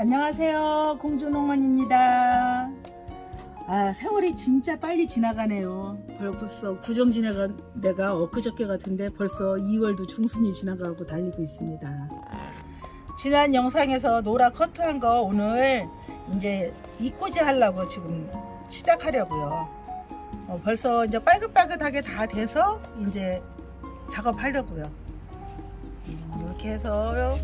안녕하세요. 공주농원입니다. 아, 세월이 진짜 빨리 지나가네요. 벌써 구정 지나가 내가 엊그저께 같은데 벌써 2월도 중순이 지나가고 달리고 있습니다. 지난 영상에서 노라 커트한 거 오늘 이제 이꼬지 하려고 지금 시작하려고요. 어, 벌써 이제 빨긋빨긋하게 다 돼서 이제 작업하려고요. 음, 이렇게 해서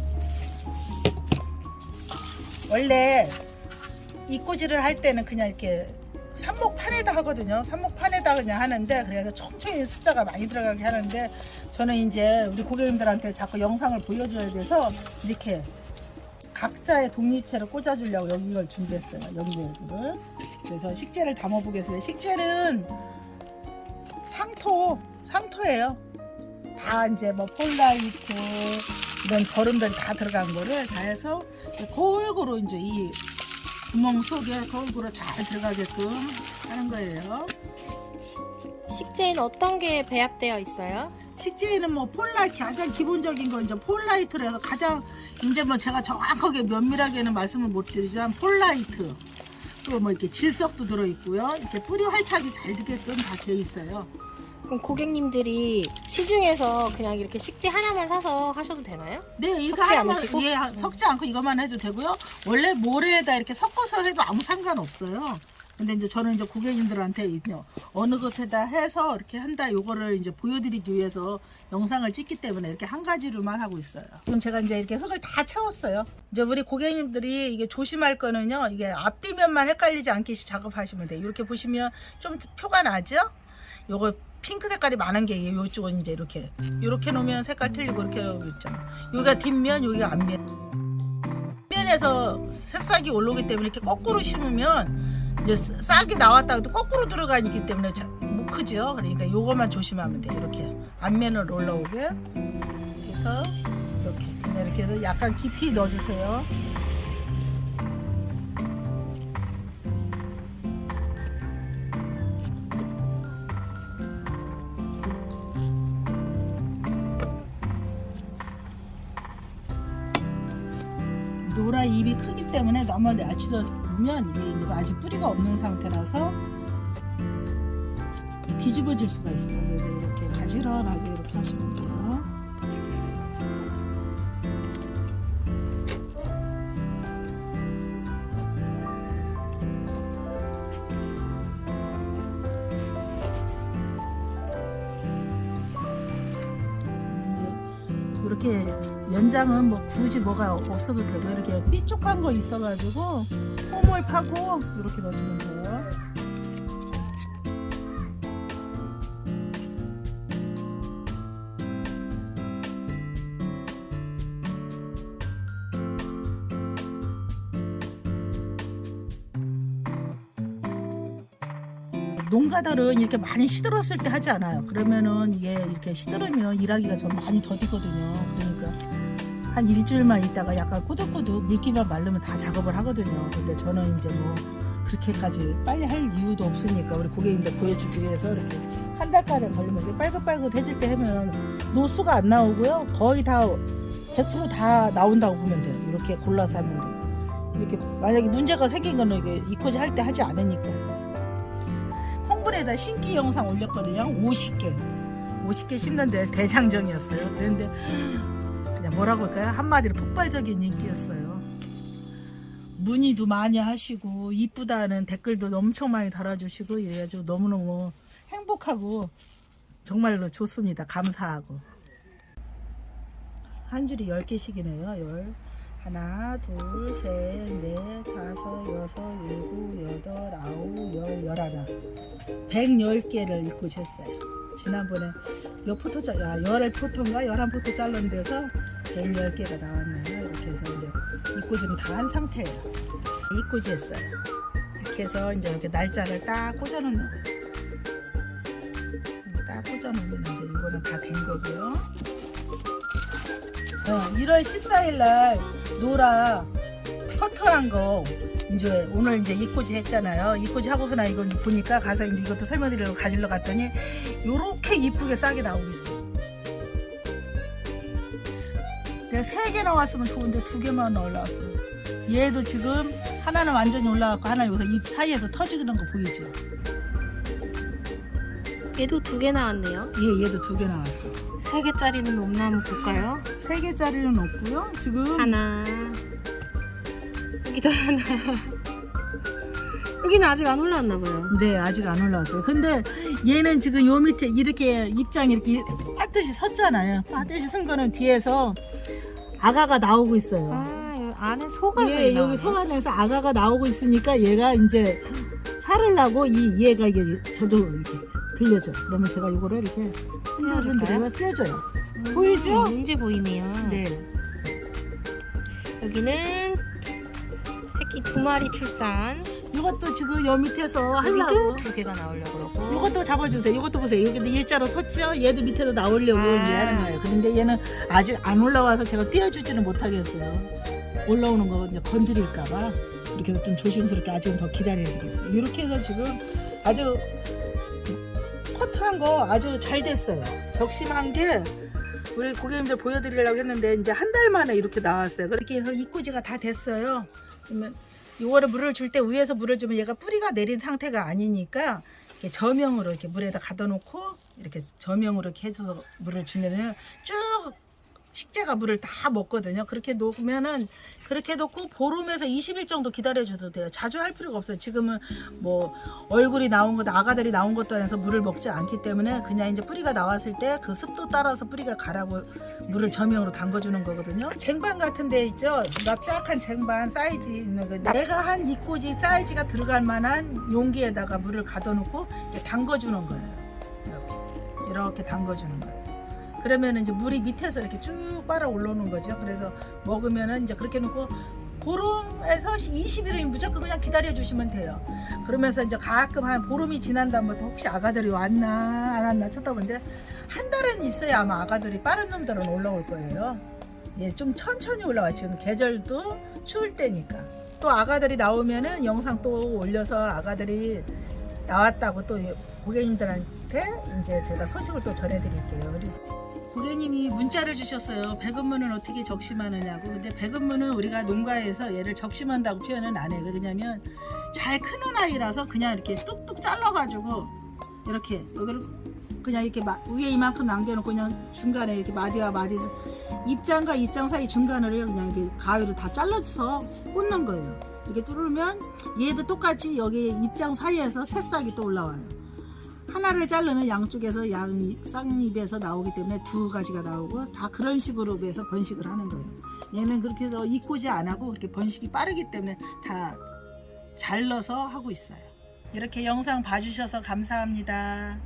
원래 이꼬지를 할 때는 그냥 이렇게 삽목판에다 하거든요. 삽목판에다 그냥 하는데 그래서 천천히 숫자가 많이 들어가게 하는데 저는 이제 우리 고객님들한테 자꾸 영상을 보여줘야 돼서 이렇게 각자의 독립체를 꽂아주려고 여기 이걸 준비했어요. 여기 외부를. 그래서 식재를 담아보겠어요. 식재는 상토, 상토예요. 다 이제 뭐 폴라이트 이런 거름들 다 들어간 거를 다 해서 골고루 이제 이 구멍 속에 골고루 잘 들어가게끔 하는 거예요. 식재는 어떤 게 배합되어 있어요? 식재에는 뭐 폴라이트 가장 기본적인 거 이제 폴라이트로 해서 가장 이제 뭐 제가 정확하게 면밀하게는 말씀을 못 드리지만 폴라이트 또 뭐 이렇게 질석도 들어 있고요. 이렇게 뿌리 활착이 잘 되게끔 다 되어 있어요. 그럼 고객님들이 시중에서 그냥 이렇게 식재 하나만 사서 하셔도 되나요? 네, 이거 섞지 하나만 않으시고? 예, 섞지 않고 이것만 해도 되고요. 원래 모래에다 이렇게 섞어서 해도 아무 상관없어요. 근데 이제 저는 이제 고객님들한테 어느 것에다 해서 이렇게 한다 요거를 이제 보여드리기 위해서 영상을 찍기 때문에 이렇게 한 가지로만 하고 있어요. 지금 제가 이제 이렇게 흙을 다 채웠어요. 이제 우리 고객님들이 이게 조심할 거는요. 이게 앞뒤면만 헷갈리지 않게 작업하시면 돼요. 이렇게 보시면 좀 표가 나죠? 요거 핑크 색깔이 많은 게 요쪽은 이제 이렇게 이렇게 놓으면 색깔 틀리고 이렇게 있죠. 여기가 뒷면, 여기가 앞면. 면에서 새싹이 올라오기 때문에 이렇게 거꾸로 심으면 이제 싹이 나왔다가 또 거꾸로 들어가기 때문에 자- 못 크죠. 그러니까 요것만 조심하면 돼요. 이렇게 앞면으로 올라오게. 그래서 이렇게 이렇게 해서 약간 깊이 넣어주세요. 노라 잎이 크기 때문에 너무 낮춰주면 이게 이제 아직 뿌리가 없는 상태라서 뒤집어질 수가 있어요. 그래서 이렇게 가지런하게 이렇게 하시면 돼요. 이렇게 연장은 뭐 굳이 뭐가 없어도 되고 이렇게 삐쪽한 거 있어가지고 홈을 파고 이렇게 넣어주면 돼요. 농가들은 이렇게 많이 시들었을 때 하지 않아요. 그러면은 이게 이렇게 시들으면 일하기가 좀 많이 더디거든요. 그러니까 한 일주일만 있다가 약간 꾸덕꾸덕 물기만 마르면 다 작업을 하거든요. 근데 저는 이제 뭐 그렇게까지 빨리 할 이유도 없으니까 우리 고객님들 보여주기 위해서 이렇게 한 달가량 걸리면 이게 빨긋빨긋해질 때 하면 노수가 안 나오고요. 거의 다 100%다 나온다고 보면 돼요. 이렇게 골라서 하면 돼요. 이렇게 만약에 문제가 생긴 거는 이게 이코지 할 때 하지 않으니까 요. 콩불에다 신기 영상 올렸거든요. 50개. 50개 심는데 대장정이었어요. 그런데 그냥 뭐라고 할까요? 한마디로 폭발적인 인기였어요. 문의도 많이 하시고 이쁘다는 댓글도 엄청 많이 달아주시고 이래가지고 너무너무 행복하고 정말로 좋습니다. 감사하고. 한 줄이 10개씩이네요. 열. 하나, 둘, 셋, 넷, 다섯, 여섯, 일곱, 여덟, 아홉, 열, 열하나. 110개를 읽고 쟀어요. 지난번에 몇 포토 짜, 아, 열 포토인가? 열한 포토 잘른 데서 110개가 나왔네요. 이렇게 해서 이제 입고지는 다한 상태예요. 입고지 했어요. 이렇게 해서 이제 이렇게 날짜를 딱 꽂아놓는 거예요. 딱 꽂아놓으면 이제 이거는 다 된 거고요. 어, 1월 14일 날 노라 커터한 거 이제 오늘 이제 이꼬지 했잖아요. 이꼬지 하고서 나 이거 보니까 가서 이제 이것도 설명드리려고 가지러 갔더니 요렇게 이쁘게 싸게 나오고 있어요. 제가 세 개 나왔으면 좋은데 두 개만 올라왔어요. 얘도 지금 하나는 완전히 올라갔고 하나 여기서 잎 사이에서 터지는 거 보이죠? 얘도 두 개 나왔네요. 얘 얘도 두 개 나왔어. 세 개짜리는 없나 한번 볼까요? 세 개짜리는 없고요. 지금 하나. 여기도 하나. 여기는 아직 안 올라왔나 봐요. 네 아직 안 올라왔어요. 근데 얘는 지금 요 밑에 이렇게 입장이 이렇게 빠듯이 섰잖아요. 빠듯이 쓴 거는 뒤에서 아가가 나오고 있어요. 아, 여기 안에 소가 예, 여기 속 안에서 아가가 나오고 있으니까 얘가 이제 살을 나고 이 얘가 이게 저절로 이렇게 들려져. 그러면 제가 이거를 이렇게 흔들흔들해서 떼줘요. 보이죠? 음, 이제 보이네요. 네. 여기는 새끼 두 마리 출산. 이것도 지금 요 밑에서 여기도 하려고. 두 개가 나오려고 그러고. 이것도 잡아주세요. 이것도 보세요. 여기도 일자로 섰죠? 얘도 밑에도 나오려고 아. 이제 하는 거예요. 그런데 얘는 아직 안 올라와서 제가 띄워주지는 못하겠어요. 올라오는 거 이제 건드릴까봐 이렇게 해서 좀 조심스럽게 아직은 더 기다려야 되겠어요. 이렇게 해서 지금 아주 커트한 거 아주 잘 됐어요. 적심한 게 우리 고객님들 보여드리려고 했는데 이제 한 달 만에 이렇게 나왔어요. 그렇게 해서 입구지가 다 됐어요. 그러면 6월에 물을 줄 때 위에서 물을 주면 얘가 뿌리가 내린 상태가 아니니까 이렇게 저명으로 이렇게 물에다 가둬놓고 이렇게 저명으로 이렇게 해서 물을 주면은 쭉 식재가 물을 다 먹거든요. 그렇게 놓으면은 그렇게 놓고 보름에서 20일 정도 기다려줘도 돼요. 자주 할 필요가 없어요. 지금은 뭐 얼굴이 나온 것도 아가들이 나온 것도 아니라서 물을 먹지 않기 때문에 그냥 이제 뿌리가 나왔을 때 그 습도 따라서 뿌리가 가라고 물을 저명으로 담궈주는 거거든요. 쟁반 같은 데 있죠. 납작한 쟁반 사이즈 있는 거. 내가 한 이꼬지 사이즈가 들어갈 만한 용기에다가 물을 가둬놓고 담궈주는 거예요. 이렇게 이렇게 담궈주는 거예요. 그러면 이제 물이 밑에서 이렇게 쭉 빨아 올라오는 거죠. 그래서 먹으면은 이제 그렇게 놓고 보름에서 20일은 무조건 그냥 기다려 주시면 돼요. 그러면서 이제 가끔 한 보름이 지난 다음부터 혹시 아가들이 왔나 안 왔나 쳐다보는데 한 달은 있어야 아마 아가들이 빠른 놈들은 올라올 거예요. 예, 좀 천천히 올라와. 지금 계절도 추울 때니까. 또 아가들이 나오면은 영상 또 올려서 아가들이 나왔다고 또 고객님들한테 이제 제가 소식을 또 전해드릴게요. 그리고 고객님이 문자를 주셨어요. 백은무는 어떻게 적심하느냐고. 근데 백은무는 우리가 농가에서 얘를 적심한다고 표현은 안 해요. 왜냐면 잘 크는 아이라서 그냥 이렇게 뚝뚝 잘라가지고 이렇게 여기를 그냥 이렇게 마- 위에 이만큼 남겨놓고 그냥 중간에 이렇게 마디와 마디 입장과 입장 사이 중간을 그냥 이렇게 가위로 다 잘라서 꽂는 거예요. 이렇게 뚫으면 얘도 똑같이 여기 입장 사이에서 새싹이 또 올라와요. 하나를 자르면 양쪽에서 양 쌍잎에서 나오기 때문에 두 가지가 나오고 다 그런 식으로 해서 번식을 하는 거예요. 얘는 그렇게 해서 이꼬지 안 하고 그렇게 번식이 빠르기 때문에 다 잘라서 하고 있어요. 이렇게 영상 봐주셔서 감사합니다.